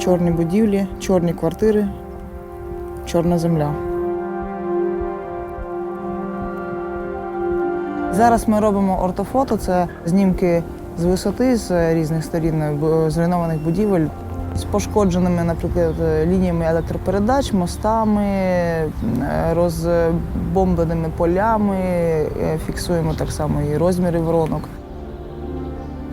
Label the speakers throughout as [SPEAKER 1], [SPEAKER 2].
[SPEAKER 1] чорні будівлі, чорні квартири, чорна земля. Зараз ми робимо ортофото, це знімки з висоти з різних сторін зруйнованих будівель. З пошкодженими, наприклад, лініями електропередач, мостами, е, розбомбленими полями, Е, фіксуємо так само і розміри воронок.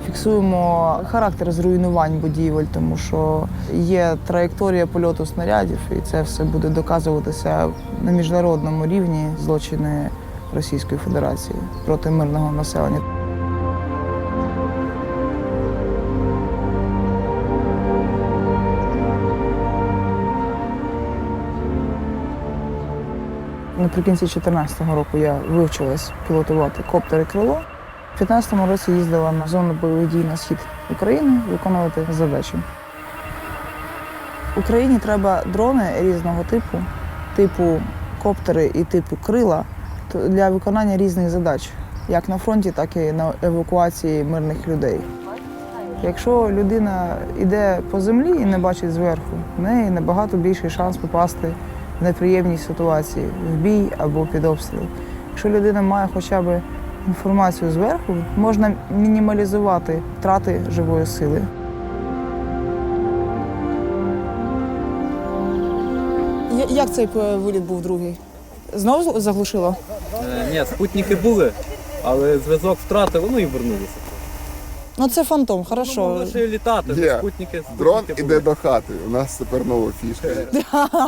[SPEAKER 1] Фіксуємо характер зруйнувань будівель, тому що є траєкторія польоту снарядів, і це все буде доказуватися на міжнародному рівні злочини Російської Федерації проти мирного населення. Наприкінці 2014 року я вивчилась пілотувати коптери крило. У 2015 році їздила на зону бойових дій на схід України виконувати задачі. Україні треба дрони різного типу, типу коптери і типу крила для виконання різних задач, як на фронті, так і на евакуації мирних людей. Якщо людина йде по землі і не бачить зверху, в неї набагато більший шанс попасти в неприємні ситуації, в бій або під обстріл. Якщо людина має хоча б інформацію зверху, можна мінімалізувати втрати живої сили. Як цей виліт був другий? Знову заглушило?
[SPEAKER 2] Е, Ні, спутники були, але зв'язок втратили, ну і вернулися.
[SPEAKER 1] Ну це фантом,
[SPEAKER 2] Ну,
[SPEAKER 1] хорошо.
[SPEAKER 2] могли ще літати,
[SPEAKER 3] Є.
[SPEAKER 2] спутники,
[SPEAKER 3] Дрон
[SPEAKER 2] спутники
[SPEAKER 3] іде
[SPEAKER 2] були.
[SPEAKER 3] до хати. У нас тепер нова фішка.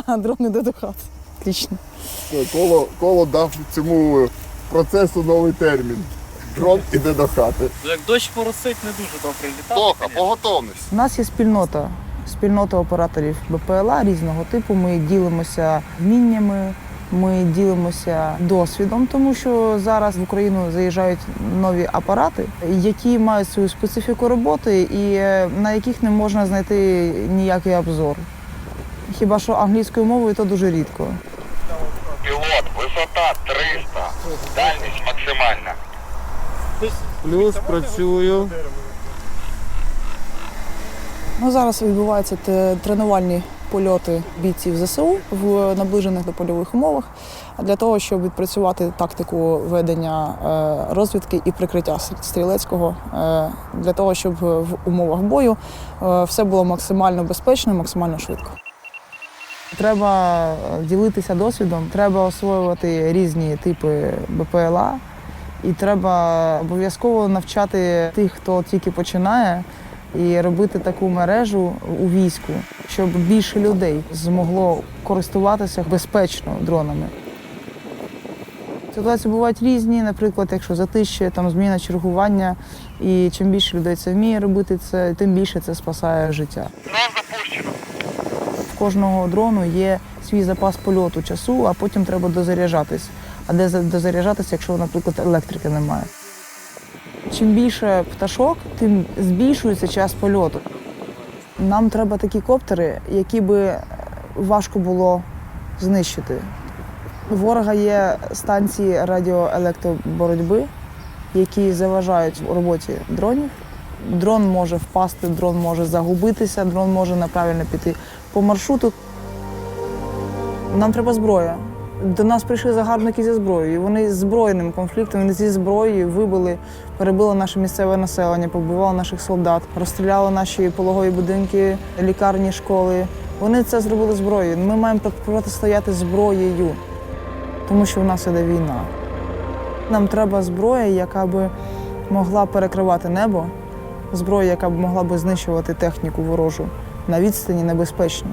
[SPEAKER 1] Дрон іде до хати. Отлично.
[SPEAKER 3] Коло, коло дав цьому процесу новий термін. Дрон іде до хати.
[SPEAKER 2] Як дощ поросить, не дуже добре літати.
[SPEAKER 3] Тоха, по готовності.
[SPEAKER 1] У нас є спільнота, спільнота операторів БПЛА різного типу. Ми ділимося вміннями, ми ділимося досвідом, тому що зараз в Україну заїжджають нові апарати, які мають свою специфіку роботи і е, на яких не можна знайти ніякий обзор. Хіба що англійською мовою то дуже рідко.
[SPEAKER 4] Пілот, висота 300, дальність максимальна.
[SPEAKER 3] Плюс працюю.
[SPEAKER 1] Ну, зараз відбуваються тренувальні польоти бійців ЗСУ в наближених до польових умовах для того, щоб відпрацювати тактику ведення е, розвідки і прикриття стрілецького, е, для того, щоб в умовах бою е, все було максимально безпечно, максимально швидко. Треба е, ділитися досвідом, треба освоювати різні типи БПЛА, і треба обов'язково навчати тих, хто тільки починає, і робити таку мережу у війську, щоб більше людей змогло користуватися безпечно дронами. Ситуації бувають різні, наприклад, якщо затищує там зміна чергування, і чим більше людей це вміє робити, це тим більше це спасає життя. Кожного дрону є свій запас польоту часу, а потім треба дозаряджатись. А де за- дозаряджатися, якщо, наприклад, електрики немає? Чим більше пташок, тим збільшується час польоту. Нам треба такі коптери, які би е, важко було знищити. У ворога є станції радіоелектроборотьби, які заважають роботі дронів. Дрон може впасти, дрон може загубитися, дрон може неправильно піти по маршруту. Нам треба зброя. До нас прийшли загарбники зі зброєю. Вони з збройним конфліктом, вони зі зброєю вибили, перебили наше місцеве населення, побивали наших солдат, розстріляли наші пологові будинки, лікарні, школи. Вони це зробили зброєю. Ми маємо протистояти зброєю, тому що в нас іде війна. Нам треба зброя, яка би могла перекривати небо, зброя, яка б могла би знищувати техніку ворожу на відстані небезпечній,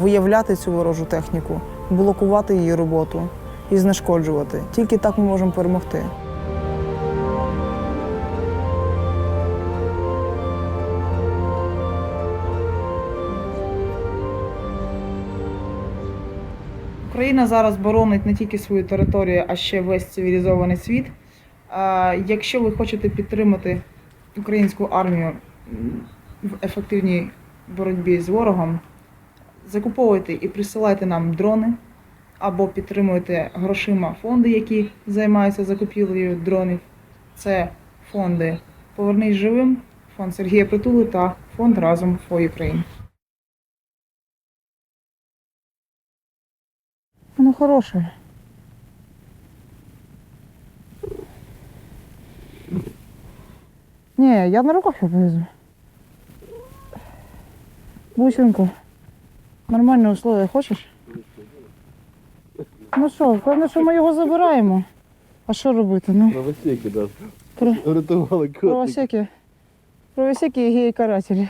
[SPEAKER 1] виявляти цю ворожу техніку, блокувати її роботу і знешкоджувати. Тільки так ми можемо перемогти. Україна зараз боронить не тільки свою територію, а ще весь цивілізований світ. Якщо ви хочете підтримати українську армію в ефективній боротьбі з ворогом, закуповуйте і присилайте нам дрони або підтримуйте грошима фонди, які займаються закупівлею дронів. Це фонди Повернись живим, фонд Сергія Притули та фонд Разом for Ukraine. Воно хороше. Ні, я на руках його повезу. Бусинку. Нормальні условия хочеш? Ну що, певно, що ми його забираємо. А що робити? Ну,
[SPEAKER 2] Правосеки, да.
[SPEAKER 1] Про-
[SPEAKER 2] Рятували котик.
[SPEAKER 1] правосеки. Правосеки і геї карателі.